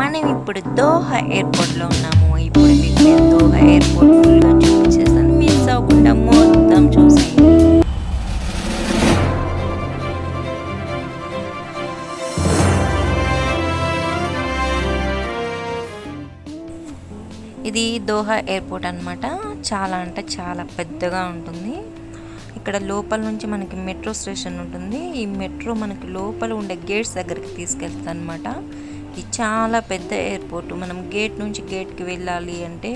మనం ఇప్పుడు దోహా ఎయిర్పోర్ట్లో ఉన్నాము. ఇప్పుడు మీకు నేను దోహా ఎయిర్పోర్ట్ ఫుల్గా చూపించేస్తాను. మిస్ అవ్వకుండా మొత్తం చూసేయండి. ఇది దోహా ఎయిర్పోర్ట్ అన్నమాట. చాలా అంటే చాలా పెద్దగా ఉంటుంది. ఇక్కడ లోపల నుంచి మనకి మెట్రో స్టేషన్ ఉంటుంది. ఈ మెట్రో మనకి లోపల ఉండే గేట్స్ దగ్గరికి తీసుకెళ్తుంది అనమాట ఇది చాలా పెద్ద ఎయిర్పోర్ట్. మనం గేట్ నుంచి గేట్కి వెళ్ళాలి అంటే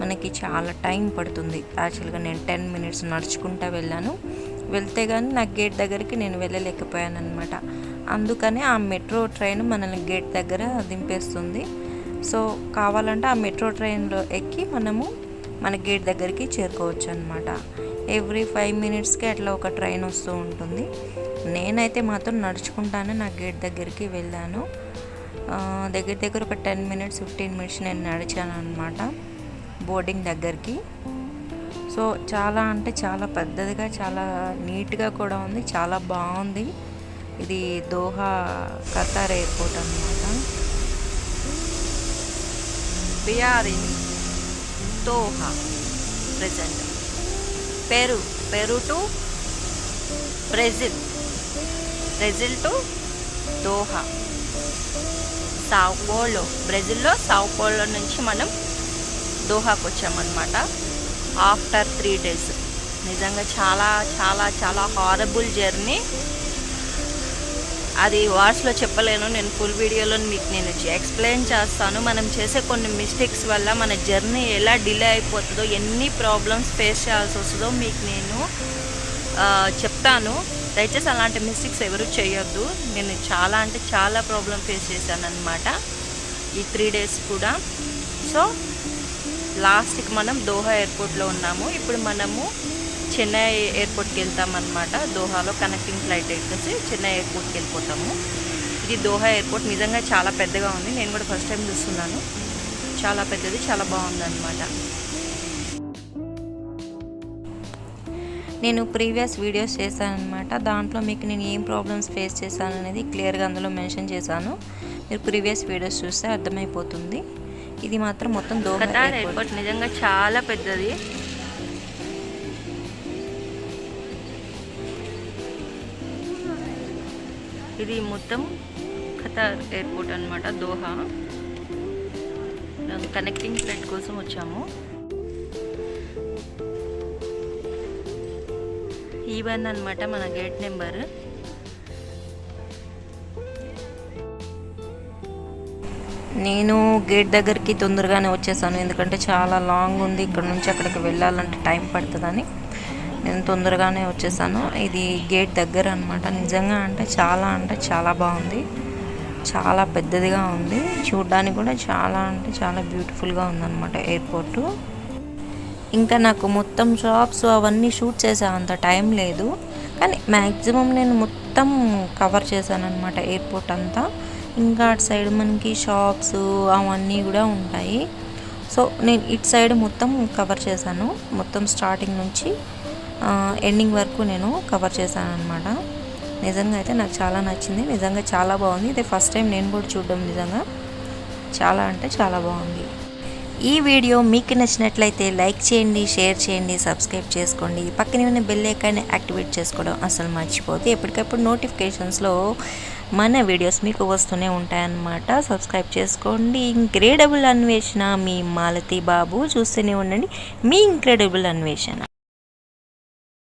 మనకి చాలా టైం పడుతుంది. యాక్చువల్గా నేను టెన్ మినిట్స్ నడుచుకుంటా వెళ్ళాను. వెళ్తే కానీ నా గేట్ దగ్గరికి నేను వెళ్ళలేకపోయాను అనమాట అందుకనే ఆ మెట్రో ట్రైన్ మనల్ని గేట్ దగ్గర దింపేస్తుంది. సో కావాలంటే ఆ మెట్రో ట్రైన్లో ఎక్కి మనము మన గేట్ దగ్గరికి చేరుకోవచ్చు అనమాట ఎవ్రీ ఫైవ్ మినిట్స్కి అట్లా ఒక ట్రైన్ వస్తూ ఉంటుంది. నేనైతే మాత్రం నడుచుకుంటానే నా గేట్ దగ్గరికి వెళ్ళాను. దగ్గర దగ్గర ఒక టెన్ మినిట్స్ ఫిఫ్టీన్ మినిట్స్ నేను నడిచాను అనమాట బోర్డింగ్ దగ్గరికి. సో చాలా అంటే చాలా పెద్దదిగా చాలా నీట్గా కూడా ఉంది చాలా బాగుంది. ఇది దోహా ఖతార్ ఎయిర్పోర్ట్ అనమాట We Doha present. Peru Peru to Brazil. Brazil to Doha. To బ్రెజిల్లో సావ్ నుంచి మనం దోహాకు వచ్చామన్నమాట. ఆఫ్టర్ త్రీ డేస్ నిజంగా చాలా చాలా చాలా హారబుల్ జర్నీ అది వాట్స్లో చెప్పలేను. నేను ఫుల్ వీడియోలో మీకు నేను ఎక్స్ప్లెయిన్ చేస్తాను. మనం చేసే కొన్ని మిస్టేక్స్ వల్ల మన జర్నీ ఎలా డిలే అయిపోతుందో ఎన్ని ప్రాబ్లమ్స్ ఫేస్ చేయాల్సి వస్తుందో మీకు నేను చెప్తాను. దయచేసి అలాంటి మిస్టేక్స్ ఎవరు చేయొద్దు. నేను చాలా అంటే చాలా ప్రాబ్లం ఫేస్ చేశాను అనమాట ఈ త్రీ డేస్ కూడా. సో లాస్ట్కి మనం దోహా ఎయిర్పోర్ట్లో ఉన్నాము. ఇప్పుడు మనము చెన్నై ఎయిర్పోర్ట్కి వెళ్తామన్నమాట. దోహాలో కనెక్టింగ్ ఫ్లైట్ ఎక్కేసి చెన్నై ఎయిర్పోర్ట్కి వెళ్ళిపోతాము. ఇది దోహా ఎయిర్పోర్ట్ నిజంగా చాలా పెద్దగా ఉంది. నేను కూడా ఫస్ట్ టైం చూస్తున్నాను. చాలా పెద్దది చాలా బాగుంది నేను ప్రీవియస్ వీడియోస్ చేశాను అనమాట దాంట్లో మీకు నేను ఏం ప్రాబ్లమ్స్ ఫేస్ చేశాను అనేది క్లియర్గా అందులో మెన్షన్ చేశాను. మీరు ప్రీవియస్ వీడియోస్ చూస్తే అర్థమైపోతుంది. ఇది మాత్రం మొత్తం ఎయిర్పోర్ట్ నిజంగా చాలా పెద్దది. ఇది మొత్తం ఖతార్ ఎయిర్పోర్ట్ అనమాట దోహా. కనెక్టింగ్ ఫ్లైట్ కోసం వచ్చాము. ఈ వన్ అనమాట మన గేట్ నెంబర్. నేను గేట్ దగ్గరికి తొందరగానే వచ్చేసాను. ఎందుకంటే చాలా లాంగ్ ఉంది. ఇక్కడ నుంచి అక్కడికి వెళ్ళాలంటే టైం పడుతుందని నేను తొందరగానే వచ్చేసాను. ఇది గేట్ దగ్గర అనమాట నిజంగా అంటే చాలా అంటే చాలా బాగుంది. చాలా పెద్దదిగా ఉంది. చూడడానికి కూడా చాలా అంటే చాలా బ్యూటిఫుల్గా ఉందన్నమాట ఎయిర్పోర్టు. ఇంకా నాకు మొత్తం షాప్స్ అవన్నీ షూట్ చేసే అంత టైం లేదు. కానీ మ్యాక్సిమం నేను మొత్తం కవర్ చేశాను అనమాట ఎయిర్పోర్ట్ అంతా. ఇంకా అటు సైడ్ మనకి షాప్స్ అవన్నీ కూడా ఉంటాయి. సో నేను ఇటు సైడ్ మొత్తం కవర్ చేశాను. మొత్తం స్టార్టింగ్ నుంచి ఎండింగ్ వరకు నేను కవర్ చేశాను అనమాట నిజంగా అయితే నాకు చాలా నచ్చింది. నిజంగా చాలా బాగుంది. ఇది ఫస్ట్ టైం నేను కూడా చూడడం నిజంగా. చాలా అంటే చాలా బాగుంది. ఈ వీడియో మీకు నచ్చినట్లయితే లైక్ చేయండి షేర్ చేయండి సబ్స్క్రైబ్ చేసుకోండి. పక్కనే ఉన్న బెల్ ఐకాన్ని యాక్టివేట్ చేసుకోవడం అసలు మర్చిపోతే ఎప్పటికప్పుడు నోటిఫికేషన్స్లో మన వీడియోస్ మీకు వస్తూనే ఉంటాయన్నమాట. సబ్స్క్రైబ్ చేసుకోండి. ఇంక్రెడిబుల్ అన్వేషణ మీ మాలతి బాబు. చూస్తూనే ఉండండి. మీ ఇంక్రెడిబుల్ అన్వేషణ.